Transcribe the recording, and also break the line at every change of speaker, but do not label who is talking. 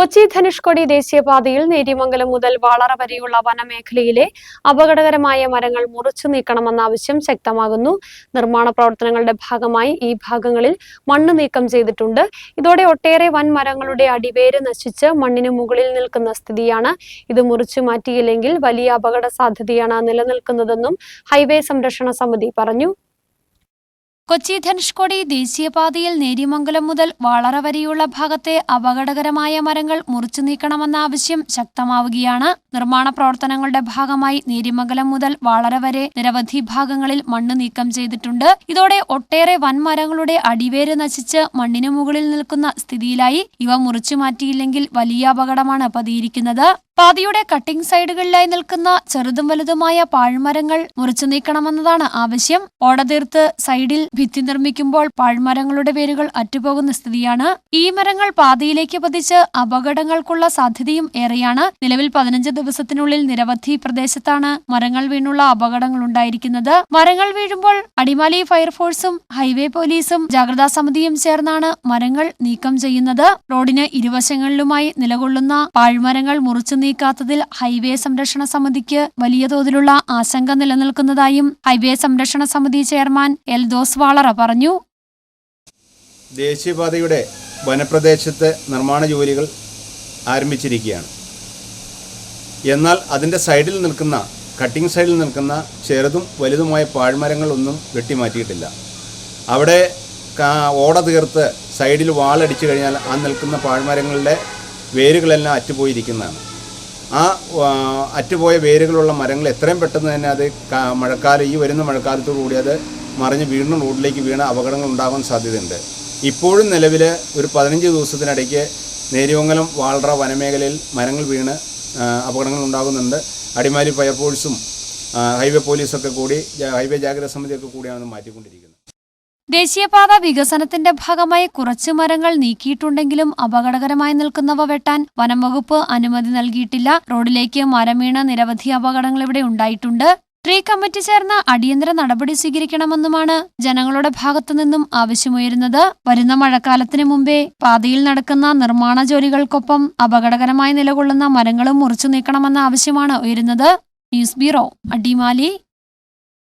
കൊച്ചി ധനുഷ്കോടി ദേശീയപാതയിൽ നേര്യമംഗലം മുതൽ വാളറ വരെയുള്ള വനമേഖലയിലെ അപകടകരമായ മരങ്ങൾ മുറിച്ചു നീക്കണമെന്ന ആവശ്യം ശക്തമാകുന്നു. നിർമ്മാണ പ്രവർത്തനങ്ങളുടെ ഭാഗമായി ഈ ഭാഗങ്ങളിൽ മണ്ണ് നീക്കം ചെയ്തിട്ടുണ്ട്. ഇതോടെ ഒട്ടേറെ വൻ മരങ്ങളുടെ അടിവേര് നശിച്ച് മണ്ണിന് മുകളിൽ നിൽക്കുന്ന സ്ഥിതിയാണ്. ഇത് മുറിച്ചു മാറ്റിയില്ലെങ്കിൽ വലിയ അപകട സാധ്യതയാണ് നിലനിൽക്കുന്നതെന്നും ഹൈവേ സംരക്ഷണ സമിതി പറഞ്ഞു.
കൊച്ചി ധനുഷ്കോടി ദേശീയപാതയിൽ നേര്യമംഗലം മുതൽ വളറ വരെയുള്ള ഭാഗത്തെ അപകടകരമായ മരങ്ങൾ മുറിച്ചു നീക്കണമെന്ന ആവശ്യം ശക്തമാവുകയാണ്. നിർമ്മാണ പ്രവർത്തനങ്ങളുടെ ഭാഗമായി നേര്യമംഗലം മുതൽ വാളറ വരെ നിരവധി ഭാഗങ്ങളിൽ മണ്ണ് നീക്കം ചെയ്തിട്ടുണ്ട്. ഇതോടെ ഒട്ടേറെ വൻമരങ്ങളുടെ അടിവേര് നശിച്ച് മണ്ണിനു മുകളിൽ നിൽക്കുന്ന സ്ഥിതിയിലായി. ഇവ മുറിച്ചു മാറ്റിയില്ലെങ്കിൽ വലിയ അപകടമാണ് പതിയിരിക്കുന്നത്. പാതയുടെ കട്ടിംഗ് സൈഡുകളിലായി നിൽക്കുന്ന ചെറുതും വലുതുമായ പാഴ്മരങ്ങൾ മുറിച്ചു നീക്കണമെന്നതാണ് ആവശ്യം. ഓടതീർത്ത് സൈഡിൽ ഭിത്തി നിർമ്മിക്കുമ്പോൾ പാഴ്മരങ്ങളുടെ വേരുകൾ അറ്റുപോകുന്ന സ്ഥിതിയാണ്. ഈ മരങ്ങൾ പാതയിലേക്ക് പതിച്ച് അപകടങ്ങൾക്കുള്ള സാധ്യതയും ഏറെയാണ്. നിലവിൽ പതിനഞ്ച് ദിവസത്തിനുള്ളിൽ നിരവധി പ്രദേശത്താണ് മരങ്ങൾ വീണുള്ള അപകടങ്ങൾ ഉണ്ടായിരിക്കുന്നത്. മരങ്ങൾ വീഴുമ്പോൾ അടിമാലി ഫയർഫോഴ്സും ഹൈവേ പോലീസും ജാഗ്രതാ സമിതിയും ചേർന്നാണ് മരങ്ങൾ നീക്കം ചെയ്യുന്നത്. റോഡിന് ഇരുവശങ്ങളിലുമായി നിലകൊള്ളുന്ന പാഴ്മരങ്ങൾ മുറിച്ചു നീക്കാത്തതിൽ ഹൈവേ സംരക്ഷണ സമിതിക്ക് വലിയ തോതിലുള്ള ആശങ്ക നിലനിൽക്കുന്നതായും ഹൈവേ സംരക്ഷണ സമിതി ചെയർമാൻ എൽദോസ് വാളറ പറഞ്ഞു.
ദേശീയപാതയുടെ വനപ്രദേശത്തെ നിർമ്മാണ ജോലികൾ ആരംഭിച്ചിരിക്കുകയാണ്. എന്നാൽ അതിന്റെ സൈഡിൽ നിൽക്കുന്ന കട്ടിംഗ് സൈഡിൽ നിൽക്കുന്ന ചെറുതും വലുതുമായ പാഴ്മരങ്ങളൊന്നും വെട്ടിമാറ്റിയിട്ടില്ല. അവിടെ ഓട തീർത്ത് സൈഡിൽ വാളടിച്ചു കഴിഞ്ഞാൽ ആ നിൽക്കുന്ന പാഴ്മരങ്ങളുടെ വേരുകളെല്ലാം അറ്റുപോയിരിക്കുന്നതാണ്. ആ അറ്റുപോയ വേരുകളുള്ള മരങ്ങൾ എത്രയും പെട്ടെന്ന് തന്നെ അത് മഴക്കാലം ഈ വരുന്ന മഴക്കാലത്തോടു കൂടി അത് മറിഞ്ഞ് വീണ്ടും റോഡിലേക്ക് വീണ അപകടങ്ങൾ ഉണ്ടാകാൻ സാധ്യതയുണ്ട്. ഇപ്പോഴും നിലവിൽ ഒരു പതിനഞ്ച് ദിവസത്തിനിടയ്ക്ക് നേരിയമംഗലം വാൾറ വനമേഖലയിൽ മരങ്ങൾ വീണ് അപകടങ്ങൾ ഉണ്ടാകുന്നുണ്ട് അടിമാലി ഫയർഫോഴ്സും ഹൈവേ പോലീസൊക്കെ കൂടി ഹൈവേ ജാഗ്രതാ സമിതിയൊക്കെ കൂടിയാണ് മാറ്റിക്കൊണ്ടിരിക്കുന്നത്.
ദേശീയപാത വികസനത്തിന്റെ ഭാഗമായി കുറച്ച് മരങ്ങൾ നീക്കിയിട്ടുണ്ടെങ്കിലും അപകടകരമായി നിൽക്കുന്നവ വെട്ടാൻ വനം വകുപ്പ് അനുമതി നൽകിയിട്ടില്ല. റോഡിലേക്ക് മരം വീണ നിരവധി അപകടങ്ങൾ ഇവിടെ ഉണ്ടായിട്ടുണ്ട്. ട്രീ കമ്മിറ്റി ചേർന്ന് അടിയന്തര നടപടി സ്വീകരിക്കണമെന്നുമാണ് ജനങ്ങളുടെ ഭാഗത്തു നിന്നും ആവശ്യമുയരുന്നത്. വരുന്ന മഴക്കാലത്തിന് മുമ്പേ പാതയിൽ നടക്കുന്ന നിർമ്മാണ ജോലികൾക്കൊപ്പം അപകടകരമായി നിലകൊള്ളുന്ന മരങ്ങളും മുറിച്ചു നീക്കണമെന്ന ആവശ്യമാണ് ഉയരുന്നത്. News bureau Adimali.